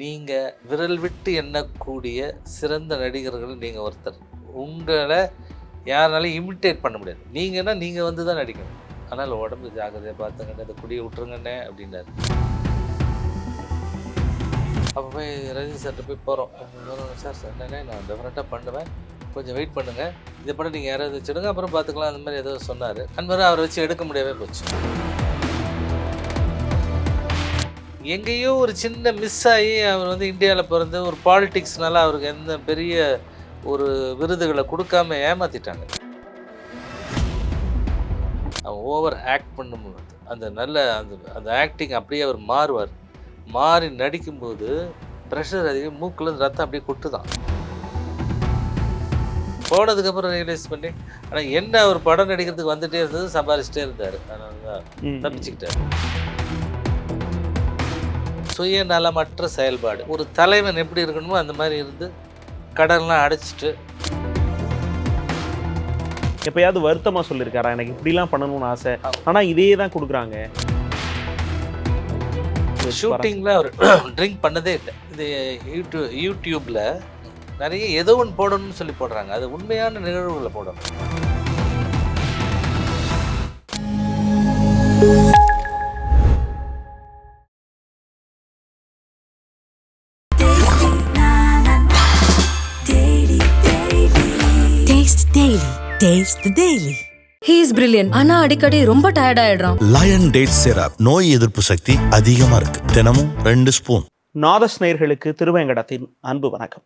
நீங்கள் விரல் விட்டு எண்ணக்கூடிய சிறந்த நடிகர்கள் நீங்கள் ஒருத்தர். உங்களை யாராலையும் இமிட்டேட் பண்ண முடியாது. நீங்கன்னா நீங்கள் வந்து தான் நடிக்கணும். ஆனால் உடம்பு ஜாக்கிரதையாக பார்த்துங்கண்ணே இந்த குடியை விட்டுருங்கண்ணே அப்படின்னாரு. அப்போ போய் ரஜினி சார்கிட்ட போய் போகிறோம் சார் சார் என்னண்ணே நான் டெஃபரெண்ட்டாக பண்ணுவேன். கொஞ்சம் வெயிட் பண்ணுங்கள் இதை படம் நீங்கள் யாராவது வச்சுடுங்க. அப்புறம் பார்த்துக்கலாம். அந்த மாதிரி ஏதோ சொன்னார். அன்பரும் அவரை வச்சு எடுக்க முடியவே போச்சு. எங்கேயோ ஒரு சின்ன மிஸ் ஆகி அவர் வந்து இந்தியாவில் பிறந்து ஒரு பாலிடிக்ஸ்னால அவருக்கு எந்த பெரிய ஒரு விருதுகளை கொடுக்காம ஏமாத்திட்டாங்க. அவன் ஓவர் ஆக்ட் பண்ணும்போது அந்த நல்ல அந்த அந்த ஆக்டிங் அப்படியே அவர் மாறுவார். மாறி நடிக்கும்போது ப்ரெஷர் அதிகம் மூக்கில் ரத்தம் அப்படியே கொட்டுதான். போனதுக்கப்புறம் ரியலைஸ் பண்ணி ஆனால் என்ன அவர் படம் நடிக்கிறதுக்கு வந்துட்டே இருந்தது சம்பாரிச்சிட்டே இருந்தார். அதனால தான். தப்பிச்சுக்கிட்டார். சுயநலமற்ற செயல்பாடு. ஒரு தலைவன் எப்படி இருக்கணுமோ அந்த மாதிரி இருந்து கடன்லாம் அடைச்சிட்டு. எப்பயாவது வருத்தமா சொல்லியிருக்காரா எனக்கு இப்படிலாம் பண்ணணும்னு ஆசை. ஆனா இதே தான் கொடுக்குறாங்க. ஷூட்டிங்கில் அவர் ட்ரிங்க் பண்ணதே இல்லை. இது யூடியூப் யூடியூப்பில் நிறைய ஏதோ ஒன்று போடணும்னு சொல்லி போடுறாங்க. அது உண்மையான நிகழ்வுகளை போடணும். Daily. Taste the Daily. He is brilliant ஆனா அடிக்கடி ரொம்ப டயர்ட் ஆயிடுறான். லயன் டேட் சிரப் நோய் எதிர்ப்பு சக்தி அதிகமா இருக்கு. தினமும் ரெண்டு ஸ்பூன் நாதஸ் நேயர்களுக்கு திருவேங்கடத்தின் அன்பு வணக்கம்.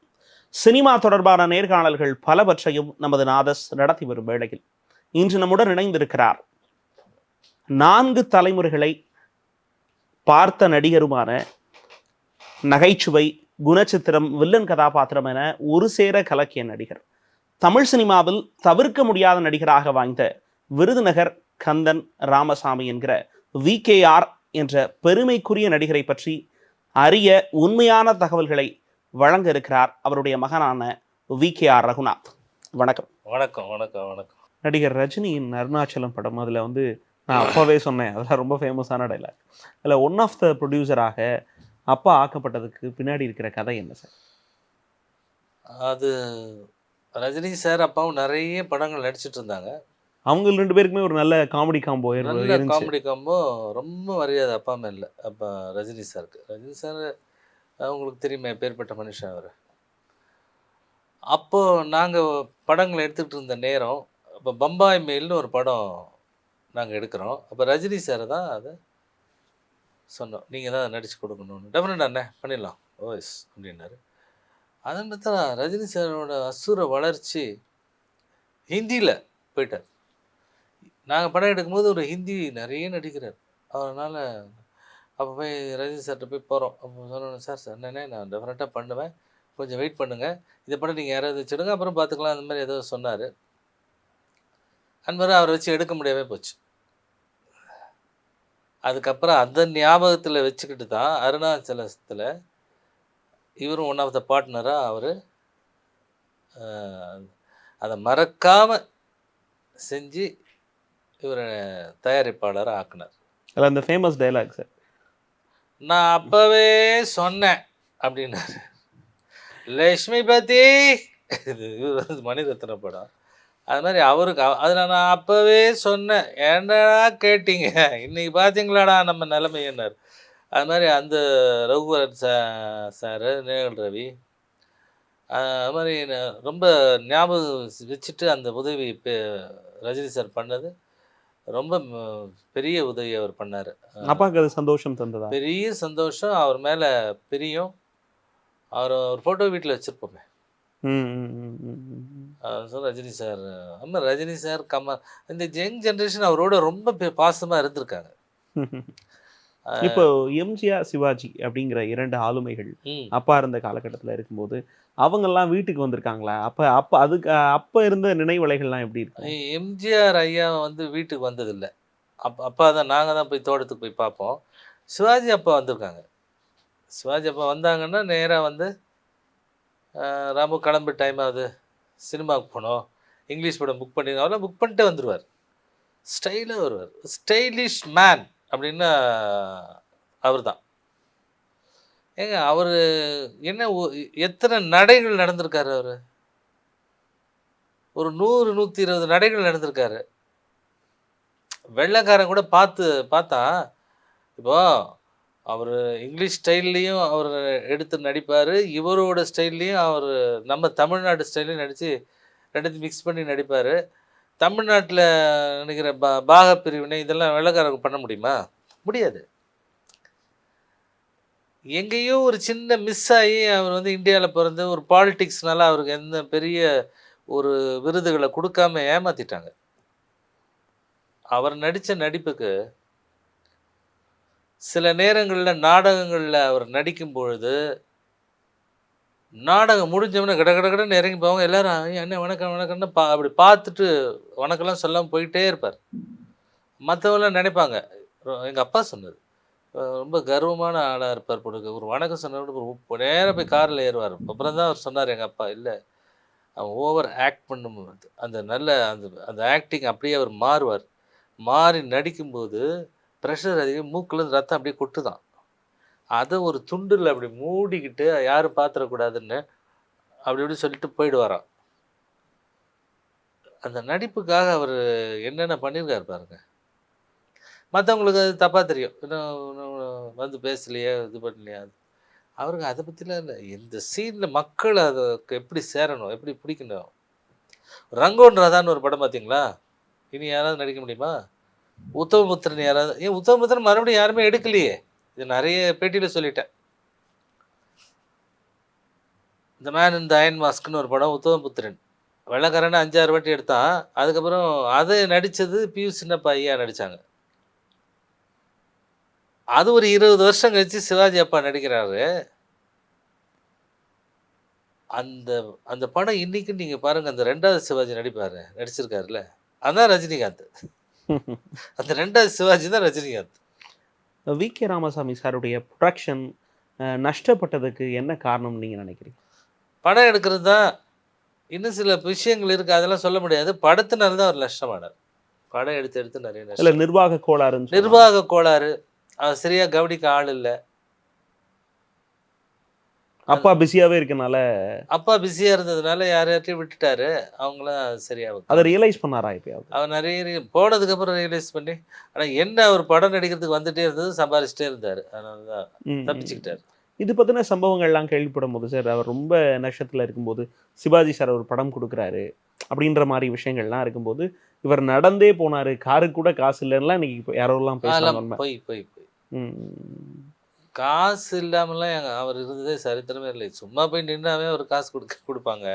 சினிமா தொடர்பான நேர்காணல்கள் பலவற்றையும் நமது நாதஸ் நடத்தி வரும் வேளையில் இன்று நம்முடன் இணைந்திருக்கிறார். நான்கு தலைமுறைகளை பார்த்த நடிகருமான நகைச்சுவை குணச்சித்திரம் வில்லன் கதாபாத்திரம் என ஒரு சேர கலக்கிய நடிகர். தமிழ் சினிமாவில் தவிர்க்க முடியாத நடிகராக வாய்ந்த விருதுநகர் கந்தன் ராமசாமி என்கிற வி என்ற பெருமைக்குரிய நடிகரை பற்றி அரிய உண்மையான தகவல்களை வழங்க இருக்கிறார் அவருடைய மகனான வி கே ஆர் ரகுநாத். வணக்கம். வணக்கம் வணக்கம் வணக்கம். நடிகர் ரஜினியின் அருணாச்சலம் படம் அதில் வந்து நான் அப்போவே சொன்னேன் அதெல்லாம் ரொம்ப ஃபேமஸான டைலாக் அதில் ஒன் ஆஃப் த ப்ரொடியூசராக அப்பா ஆக்கப்பட்டதுக்கு பின்னாடி இருக்கிற கதை என்ன சார் அது ரஜினி சார் அப்பாவும் நிறைய படங்கள் நடிச்சிட்டு இருந்தாங்க. அவங்க ரெண்டு பேருக்குமே ஒரு நல்ல காமெடி காம்போ நல்ல காமெடி காம்போ ரொம்ப மரியாதை அப்பா மேல அப்பா ரஜினி சாருக்கு. ரஜினி சார் அவங்களுக்கு தெரியுமே பேர்பட்ட மனுஷன் அவர். அப்போ நாங்கள் படங்கள் எடுத்துக்கிட்டு இருந்த நேரம் அப்போ பம்பாய் மெயில்னு ஒரு படம் நாங்கள் எடுக்கிறோம். அப்போ ரஜினி சார் தான் அதை சொன்னோம். நீங்கள் தான் நடித்து கொடுக்கணும்னு. டெஃபினட் அண்ணே பண்ணிடலாம். ஓஎஸ் அப்படின்னாரு. அதன் தான் ரஜினி சாரோட அசுர வளர்ச்சி ஹிந்தியில் போயிட்டார். நாங்கள் படம் எடுக்கும்போது ஒரு ஹிந்தி நிறைய நடிக்கிறார். அதனால் அப்போ போய் ரஜினி சார்கிட்ட போய் போகிறோம் அப்போ சொல்லணும் சார் சார் நான் டெஃபரெண்ட்டாக பண்ணுவேன். கொஞ்சம் வெயிட் பண்ணுங்கள் இதை படம் நீங்கள் யாராவது வச்சுடுங்க. அப்புறம் பார்த்துக்கலாம் அந்த மாதிரி ஏதோ சொன்னார். அன்பரை அவரை வச்சு எடுக்க முடியவே போச்சு. அதுக்கப்புறம் அந்த ஞாபகத்தில் வச்சுக்கிட்டு தான் அருணாச்சலத்தில் இவரும் ஒன் ஆஃப் த பார்ட்னராக அவர் அதை மறக்காமல் செஞ்சு இவரை தயாரிப்பாளராக ஆக்குனார். அதில் அந்த ஃபேமஸ் டைலாக் சார் நான் அப்பவே சொன்னேன் அப்படின்னாரு. லக்ஷ்மி பதி இது வந்து மணிரத்ன படம். அது மாதிரி அவருக்கு அவ- அதில் நான் அப்பவே சொன்னேன் என்னடா கேட்டீங்க? இன்னைக்கு பார்த்தீங்களாடா நம்ம நிலைமையினார் அது மாதிரி அந்த ரகுவரன் சா சார் நேகல் ரவி அது மாதிரி ரொம்ப ஞாபகம் வச்சுட்டு அந்த உதவி ரஜினி சார் பண்ணது. ரொம்ப பெரிய உதவி அவர் பண்ணார். அப்பாவுக்கு அது சந்தோஷம் தந்ததா? பெரிய சந்தோஷம். அவர் மேலே பிரியம். அவர் ஒரு ஃபோட்டோ வீட்டில் வச்சுருப்போமே. ரஜினி சார் ஆமாம் ரஜினி சார் கமல் இந்த யங் ஜென்ரேஷன் அவரோட ரொம்ப பெ- பாசமா இருந்திருக்காங்க. இப்போ எம்ஜிஆர் சிவாஜி அப்படிங்கிற இரண்டு ஆளுமைகள். அப்பா இருந்த காலகட்டத்தில் இருக்கும்போது அவங்கெல்லாம் வீட்டுக்கு வந்திருக்காங்களா? அப்ப அப்ப அதுக்கு அப்ப இருந்த நினைவலைகள்லாம் எப்படி இருக்கு எம்ஜிஆர் ஐயா வந்து வீட்டுக்கு வந்ததில்லை. அப் அப்பா தான் நாங்கள் தான் போய் தோட்டத்துக்கு போய் பார்ப்போம். சிவாஜி அப்பா வந்திருக்காங்க. சிவாஜி அப்பா வந்தாங்கன்னா நேராக வந்து ராமு கிளம்பு டைம் ஆகுது. சினிமாவுக்கு போனோம். இங்கிலீஷ் படம் புக் பண்ணி புக் பண்ணிட்டே வந்துடுவார் ஸ்டைலாக வருவார். ஸ்டைலிஷ் மேன் அப்படின்னா அவர் தான் ஏங்க அவர் என்ன ஒ- எத்தனை நடைகள் நடந்திருக்காரு அவர்? ஒரு நூறு நூற்றி இருபது நடைகள் நடந்திருக்காரு. வெள்ளைக்காரன் கூட பார்த்து பார்த்தா இப்போ அவர் இங்கிலீஷ் ஸ்டைல்லையும் அவர் எடுத்து நடிப்பார். இவரோட ஸ்டைல்லையும் அவர் நம்ம தமிழ்நாடு ஸ்டைல்லையும் நடித்து ரெண்டுத்தையும் மிக்ஸ் பண்ணி நடிப்பார். தமிழ்நாட்டில் நினைக்கிற பா பாக பிரிவினை இதெல்லாம் வெள்ளைக்காரங்க பண்ண முடியுமா? முடியாது. எங்கேயோ ஒரு சின்ன மிஸ் ஆகி அவர் வந்து இந்தியாவில் பிறந்து ஒரு பாலிட்டிக்ஸ்னால அவருக்கு எந்த பெரிய ஒரு விருதுகளை கொடுக்காம ஏமாத்திட்டாங்க. அவர் நடித்த நடிப்புக்கு சில நேரங்களில் நாடகங்களில் அவர் நடிக்கும் பொழுது நாடகம் முடிஞ்சவொடனே கட கட கடன்னு இறங்கி போவாங்க. எல்லாரும் என்ன வணக்கம் வணக்கம்னு பா அப்படி பார்த்துட்டு வணக்கம்லாம் சொல்லாமல் போயிட்டே இருப்பார். மற்றவங்களாம் நினைப்பாங்க. எங்கள் அப்பா சொன்னது. ரொம்ப கர்வமான ஆளாக இருப்பார் பொண்ணுக்கு ஒரு வணக்கம் சொன்ன நேரம் போய் காரில் ஏறுவார். அப்புறம் தான் அவர் சொன்னார் எங்கள் அப்பா இல்லை அவன் ஓவர் ஆக்ட் பண்ணும் அந்த நல்ல அந்த அந்த ஆக்டிங் அப்படியே அவர் மாறுவார். மாறி நடிக்கும்போது ப்ரெஷர் அதிகம் மூக்கிலேருந்து ரத்தம் அப்படியே கொட்டுதான். அதை ஒரு துண்டில் அப்படி மூடிக்கிட்டு யாரும் பார்த்துடக்கூடாதுன்னு அப்படி இப்படி சொல்லிட்டு போயிடுவாராம். அந்த நடிப்புக்காக அவர் என்னென்ன பண்ணியிருக்காரு பாருங்க. மற்றவங்களுக்கு அது தப்பாக தெரியும். இன்னும் இன்னும் வந்து பேசலையே இது பண்ணலையா அவருக்கு அதை பற்றிலாம் இல்லை. இந்த சீனில் மக்கள் அதுக்கு எப்படி சேரணும் எப்படி பிடிக்கணும்? ரங்கோன் ராதான்னு ஒரு படம் பார்த்தீங்களா இனி யாராவது நடிக்க முடியுமா? உத்தமபுத்திரன் யாராவது ஏன் உத்தமபுத்திரன் மறுபடியும் யாருமே எடுக்கலையே. இது நிறைய பேட்டியில் சொல்லிட்டேன். இந்த மேன் இந்த அயன் மாஸ்க்னு ஒரு படம் உத்தமபுத்திரன் வெள்ளக்காரன் அஞ்சாறு வாட்டி எடுத்தான். அதுக்கப்புறம் அதை நடித்தது பியூ சின்னப்பா ஐயா நடித்தாங்க அது ஒரு இருபது வருஷம் கழிச்சு சிவாஜி அப்பா நடிக்கிறாரு. அந்த அந்த படம் இன்னைக்கு நீங்க பாருங்க அந்த ரெண்டாவது சிவாஜி நடிப்பாரு நடிச்சிருக்காருல்ல. அதான் ரஜினிகாந்த். அந்த ரெண்டாவது சிவாஜி தான் ரஜினிகாந்த். வி. கே. ராமசாமி சாருடைய ப்ரொடக்ஷன் நஷ்டப்பட்டதுக்கு என்ன காரணம் நீங்கள் நினைக்கிறீங்க? படம் எடுக்கிறது தான் இன்னும் சில விஷயங்கள் இருக்கு. அதெல்லாம் சொல்ல முடியாது. படத்தினால தான் அவர் நஷ்டமானார். படம் எடுத்து எடுத்து நிறைய இல்லை நிர்வாக சொல்றாங்க. நிர்வாக கோளாறு. அவர் சரியா கவனிக்க ஆள் இல்லை. அப்பா பிஸியாகவே இருக்கனால அப்பா பிஸியா இருந்ததுனால யார் யார்ட்டையும் விட்டுட்டாரு. அவங்களாம் சரியா அதை ரியலைஸ் பண்ணாரா எப்பயாவது? அவர் நிறைய போனதுக்கு அப்புறம் ரியலைஸ் பண்ணி ஆனா என்ன அவர் படம் நடிக்கிறதுக்கு வந்துட்டே இருந்தது சம்பாரிச்சிட்டே இருந்தாரு. அதனால தான் ம், ம். தப்பிச்சுக்கிட்டாரு. இது பற்றின சம்பவங்கள்லாம் கேள்விப்படும் போது சார் அவர் ரொம்ப நஷ்டத்தில் இருக்கும்போது சிவாஜி சார் ஒரு படம் கொடுக்குறாரு அப்படின்ற மாதிரி விஷயங்கள்லாம் இருக்கும்போது இவர் நடந்தே போனாரு காருக்கு கூட காசு இல்லைன்னா இன்னைக்கு யாரோலாம் பேசலாம் போய் போய் போய். காசு இல்லாமலாம் எங்க அவர் இருந்ததே சரித்திரமே இல்லை. சும்மா போய் நின்னாவே அவர் காசு கொடுக்க கொடுப்பாங்க.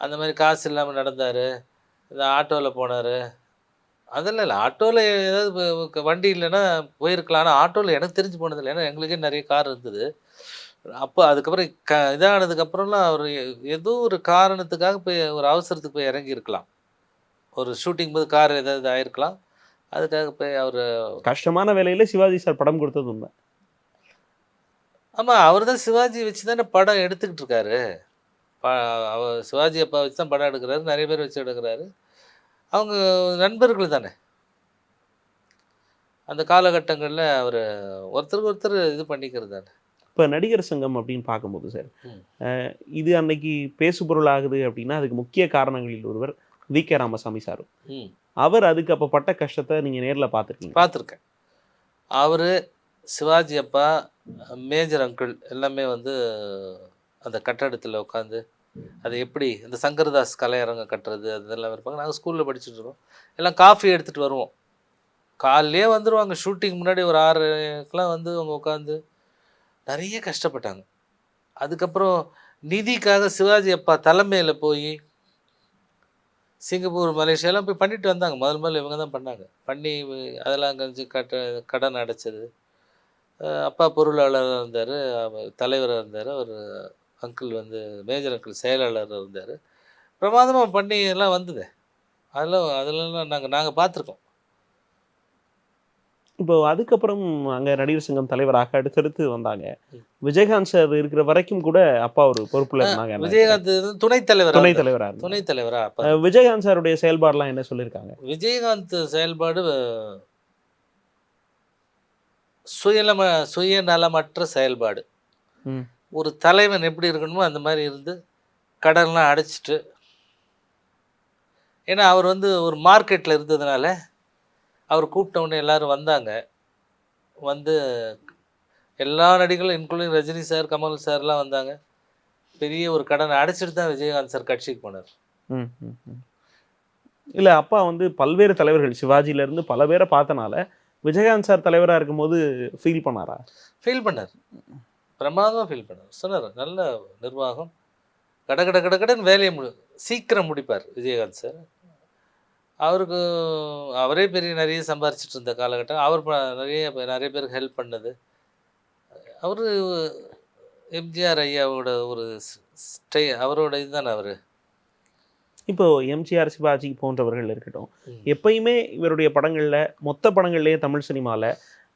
அந்த மாதிரி காசு இல்லாமல் நடந்தார். இந்த ஆட்டோவில் போனார். அதெல்லாம் இல்லை. ஆட்டோவில் ஏதாவது வண்டி இல்லைன்னா போயிருக்கலாம். ஆனால் ஆட்டோவில் எனக்கு தெரிஞ்சு போனதில்லை. ஏன்னா எங்களுக்கே நிறைய கார் இருந்தது. அப்போ அதுக்கப்புறம் க இதானதுக்கப்புறம்லாம் அவர் ஏதோ ஒரு காரணத்துக்காக போய் ஒரு அவசரத்துக்கு போய் இறங்கி இருக்கலாம் ஒரு ஷூட்டிங் போது கார் ஏதாவது ஆயிருக்கலாம். அதுக்காக போய் அவர் கஷ்டமான வேலையில் சிவாஜி சார் படம் கொடுத்தது உண்மை. ஆமாம் அவர் தான் சிவாஜி வச்சு தானே படம் எடுத்துக்கிட்டு இருக்காரு. அவர் சிவாஜி அப்பா வச்சு தான் படம் எடுக்கிறாரு நிறைய பேர் வச்சு எடுக்கிறாரு. அவங்க நண்பர்கள் தானே. அந்த காலகட்டங்களில் அவர் ஒருத்தருக்கு ஒருத்தர் இது பண்ணிக்கிறது தானே. இப்போ நடிகர் சங்கம் அப்படின்னு பார்க்கும்போது சார் இது அன்னைக்கு பேசுபொருள் ஆகுது அப்படின்னா அதுக்கு முக்கிய காரணங்களில் ஒருவர் வி. கே. ராமசாமி சார். ம். அவர் அதுக்கு அப்போ பட்ட கஷ்டத்தை நீங்க நேர்ல பார்த்துருக்கீங்க பார்த்துருக்கேன். அவர் சிவாஜி அப்பா மேஜர் அங்கிள் எல்லாமே வந்து அந்த கட்டடத்தில் உட்காந்து அது எப்படி இந்த சங்கரதாஸ் கலையரங்கம் கட்டுறது அதெல்லாம் இருப்பாங்க. நாங்கள் ஸ்கூலில் படிச்சுட்டு இருக்கோம். எல்லாம் காஃபி எடுத்துகிட்டு வருவோம். காலையிலே வந்துடுவாங்க ஷூட்டிங் முன்னாடி ஒரு ஆறுக்கெலாம் வந்து அவங்க உட்காந்து நிறைய கஷ்டப்பட்டாங்க. அதுக்கப்புறம் நிதிக்காக சிவாஜி அப்பா தலைமையில் போய் சிங்கப்பூர் மலேசியாலாம் போய் பண்ணிட்டு வந்தாங்க. முதல் முதல்ல இவங்க தான் பண்ணாங்க. பண்ணி அதெல்லாம் கொஞ்சம் கட்ட கடன் அடைச்சது. அப்பா பொருளாளராக இருந்தார் தலைவராக இருந்தார் அவர் அங்கிள் வந்து மேஜர் அங்கிள் செயலாளராக இருந்தார். பிரமாதமாக பண்ணி எல்லாம் வந்தது. அதெல்லாம் அதெல்லாம் நாங்கள் நாங்கள் பார்த்துருக்கோம் இப்போ அதுக்கப்புறம் அங்க நடிகர் சங்கம் தலைவராக அடுத்தடுத்து வந்தாங்க. விஜயகாந்த் சார் இருக்கிற வரைக்கும் கூட அப்பா ஒரு பொறுப்புல இருந்தாங்க. விஜயகாந்த் துணைத் தலைவர் துணைத் தலைவரா. துணைத் தலைவரா விஜயகாந்த் சாருடைய செயல்பாடுலாம் என்ன சொல்லியிருக்காங்க? விஜயகாந்த் செயல்பாடு அஹ், சுயநல சுயநலமற்ற செயல்பாடு. ஒரு தலைவன் எப்படி இருக்கணுமோ அந்த மாதிரி இருந்து கடன்லாம் அடைச்சிட்டு ஏன்னா அவர் வந்து ஒரு மார்க்கெட்டில் இருந்ததுனால அவர் கூப்பிட்ட உடனே எல்லாரும் வந்தாங்க வந்து எல்லா நடிகளும் இன்க்ளூடிங் ரஜினி சார் கமல் சார்லாம் வந்தாங்க பெரிய ஒரு கடனை அடைச்சிட்டு தான் விஜயகாந்த் சார் கட்சிக்கு போனார். இல்ல அப்பா வந்து பல்வேறு தலைவர்கள் சிவாஜில இருந்து பல பேரை பார்த்தனால விஜயகாந்த் சார் தலைவராக இருக்கும்போது ஃபீல் பண்ணாரா? ஃபீல் பண்ணார். பிரமாதமாக ஃபீல் பண்ணார். சொன்னார் நல்ல நிர்வாகம். கட கட கட கடன்னு வேலையை முடி சீக்கிரம் முடிப்பார் விஜயகாந்த் சார். அவருக்கு அவரே பெரிய நிறைய சம்பாரிச்சிட்டு இருந்த காலகட்டம். அவர் நிறைய நிறைய பேருக்கு ஹெல்ப் பண்ணது. அவர் எம்ஜிஆர் ஐயாவோட ஒரு ஸ்டே அவரோட இதுதானே அவர்? இப்போ எம்ஜிஆர் சிவாஜி போன்றவர்கள் இருக்கட்டும். எப்பயுமே இவருடைய படங்கள்ல மொத்த படங்கள்லயே தமிழ் சினிமால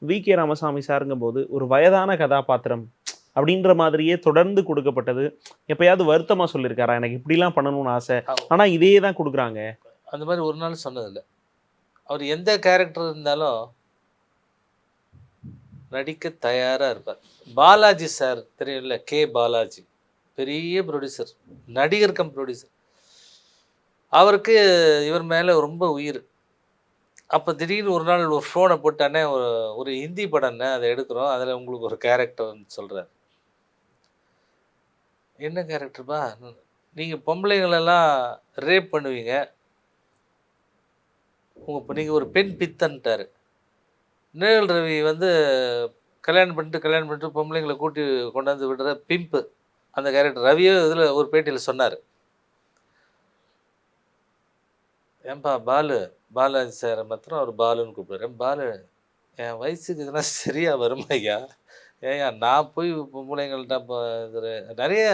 வி கே ராமசாமி சாருங்கும் போது ஒரு வயதான கதாபாத்திரம் அப்படின்ற மாதிரியே தொடர்ந்து கொடுக்கப்பட்டது. எப்பயாவது வருத்தமா சொல்லியிருக்காரா எனக்கு இப்படிலாம் பண்ணணும்னு ஆசை. ஆனா இதே தான் கொடுக்குறாங்க. அந்த மாதிரி ஒரு நாள் சொன்னதில்லை. அவர் எந்த கேரக்டர் இருந்தாலும் நடிக்க தயாராக இருப்பார். பாலாஜி சார் தெரியும்ல கே பாலாஜி. பெரிய ப்ரொடியூசர் நடிகர் கம் ப்ரொடியூசர் அவருக்கு இவர் மேலே ரொம்ப உயிர். அப்போ திடீர்னு ஒரு நாள் ஒரு ஃபோனை போட்டானே ஒரு ஒரு ஹிந்தி படம்னே அதை எடுக்கிறோம். அதில் உங்களுக்கு ஒரு கேரக்டர்னு சொல்கிறார் என்ன கேரக்டர்ப்பா நீங்கள் பொம்பளைங்களெல்லாம் ரேப் பண்ணுவீங்க. உங்கள் இப்போ நீங்கள் ஒரு பெண் பித்தன்ட்டார். நிழல் ரவி வந்து கல்யாணம் பண்ணிட்டு கல்யாணம் பண்ணிட்டு பொம்பளைங்களை கூட்டி கொண்டாந்து விடுற பிம்பு அந்த கேரக்டர் ரவியோ இதில் ஒரு பேட்டியில் சொன்னார். ஏன்பா பாலு? பாலாஜி சாரை மாத்திரம் அவர் பாலுன்னு கூப்பிடுறேன் பாலு என் வயசுக்கு இதெல்லாம் சரியா வருமா ஐயா ஏயா நான் போய் பொம்பளைங்கள்ட்ட நிறைய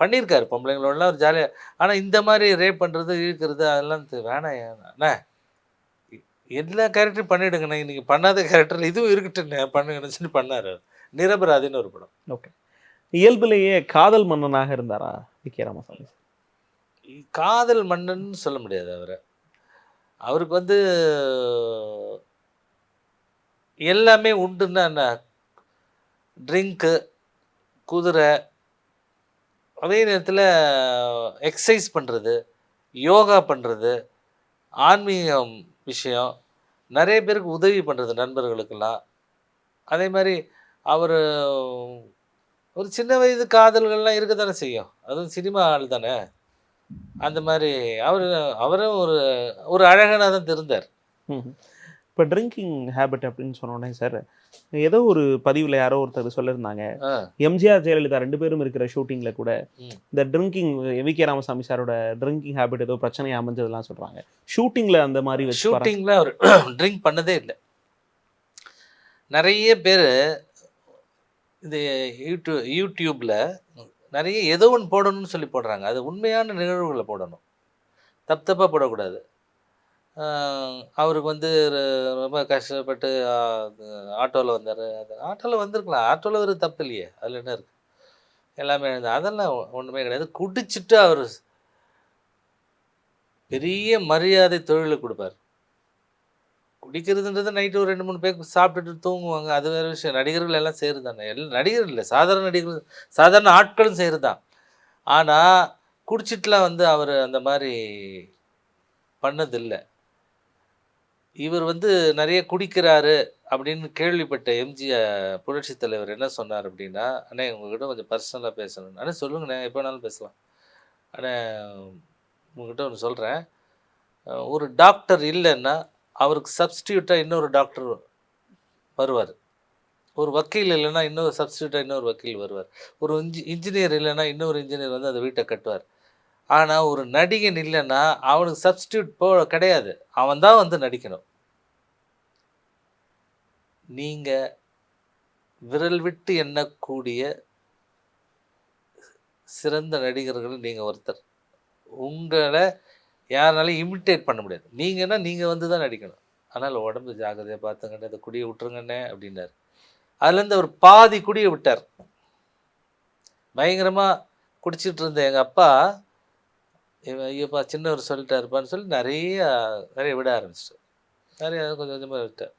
பண்ணியிருக்காரு பொம்பளைங்களோடலாம் ஒரு ஜாலியாக ஆனால் இந்த மாதிரி ரேப் பண்ணுறது இழுக்கிறது அதெல்லாம் வேணாம். அண்ணா. எல்லா கேரக்டரும் பண்ணிவிடுங்கண்ணே நீங்கள் பண்ணாத கேரக்டர் இதுவும் இருக்கட்டுண்ணே பண்ணுங்கன்னு சொல்லி பண்ணார் நிரபராதின்னு ஒரு படம். இயல்பிலேயே காதல் மன்னனாக இருந்தாரா வி கே ராமசாமி காதல் மன்னன்னு சொல்ல முடியாது அவரை. அவருக்கு வந்து எல்லாமே உண்டுன்னா என்ன? ட்ரிங்க்கு குதிரை அதே நேரத்தில் எக்ஸசைஸ் பண்ணுறது யோகா பண்ணுறது ஆன்மீகம் விஷயம் நிறைய பேருக்கு உதவி பண்ணுறது நண்பர்களுக்கெல்லாம். அதே மாதிரி அவர் ஒரு சின்ன வயது காதல்கள்லாம் இருக்க தானே செய்யும். அதுவும் சினிமா ஆள் தானே? அந்த மாதிரி அவர் அவரும் ஒரு ஒரு அழகனாக தான் தெரிந்தார் இப்போ ட்ரிங்கிங் ஹேபிட் அப்படின்னு சொன்னோடனே சார் ஏதோ ஒரு பதிவில் யாரோ ஒருத்தர் சொல்லியிருந்தாங்க எம்ஜிஆர் ஜெயலலிதா ரெண்டு பேரும் இருக்கிற ஷூட்டிங்ல கூட. இந்த ட்ரிங்கிங் வி கே ராமசாமி சாரோட ட்ரிங்கிங் ஹேபிட் ஏதோ பிரச்சனையா அமைஞ்சதெல்லாம் சொல்றாங்க ஷூட்டிங்ல அந்த மாதிரி ஷூட்டிங்கில் அவர் ட்ரிங்க் பண்ணதே இல்லை நிறைய பேர் இந்த யூடியூ யூடியூப்பில் நிறைய ஏதோ ஒன்று போடணும்னு சொல்லி போடுறாங்க. அது உண்மையான நிகழ்வுகளை போடணும். தப்பு தப்பாக போடக்கூடாது அவருக்கு வந்து ர- ரொம்ப கஷ்டப்பட்டு ஆட்டோவில் வந்தார். அது ஆட்டோவில் வந்திருக்கலாம். ஆட்டோவில் ஒரு தப்பு இல்லையே. அதில் என்ன இருக்குது எல்லாமே எழுந்து அதெல்லாம் ஒன்றுமே கிடையாது. குடிச்சிட்டு அவர் பெரிய மரியாதை தொழிலை கொடுப்பார். குடிக்கிறதுன்றது நைட்டு ஒரு ரெண்டு மூணு பேர் சாப்பிட்டுட்டு தூங்குவாங்க. அது வேறு விஷயம். நடிகர்கள் எல்லாம் செய்கிறது தானே எல்லாம் நடிகர் இல்லை. சாதாரண நடிகர்கள் சாதாரண ஆட்களும் செய்கிறது தான் ஆனால் குடிச்சிட்டுலாம் வந்து அவர் அந்த மாதிரி பண்ணதில்லை. இவர் வந்து நிறைய குடிக்கிறாரு அப்படின்னு கேள்விப்பட்ட எம்ஜி புரட்சி தலைவர் என்ன சொன்னார் அப்படின்னா அண்ணே உங்ககிட்ட கொஞ்சம் பர்சனலாக பேசணும் அண்ணே சொல்லுங்கண்ணே எப்போ வேணாலும் பேசலாம். அண்ணே உங்ககிட்ட ஒன்று சொல்கிறேன் ஒரு டாக்டர் இல்லைன்னா அவருக்கு சப்ஸ்டியூட்டாக இன்னொரு டாக்டர் வருவார். ஒரு வக்கீல் இல்லைன்னா இன்னொரு சப்ஸ்டியூட்டாக இன்னொரு வக்கீல் வருவார். ஒரு இன்ஜி இன்ஜினியர் இல்லைன்னா இன்னொரு இன்ஜினியர் வந்து அந்த வீட்டை கட்டுவார். ஆனால் ஒரு நடிகன் இல்லைன்னா அவனுக்கு சப்ஸ்டியூட் போ கிடையாது. அவன் தான் வந்து நடிக்கணும். நீங்கள் விரல் விட்டு எண்ணக்கூடிய சிறந்த நடிகர்கள் நீங்கள் ஒருத்தர். உங்களை யாருனாலும் இமிட்டேட் பண்ண முடியாது. நீங்கன்னா நீங்கள் வந்து தான் நடிக்கணும். அதனால் உடம்பு ஜாக்கிரதையாக பார்த்துங்கண்ணே இந்த குடியை விட்டுருங்கண்ணே அப்படின்னாரு. அதுலேருந்து அவர் பாதி குடியை விட்டார். பயங்கரமாக குடிச்சிட்டு இருந்த எங்கள் அப்பா இவன் ஐயோப்பா சின்னவர் சொல்லிட்டாருப்பான்னு சொல்லி நிறைய நிறைய விட ஆரம்பிச்சிட்டார். நிறைய கொஞ்சம் கொஞ்சமாக விட்டார்.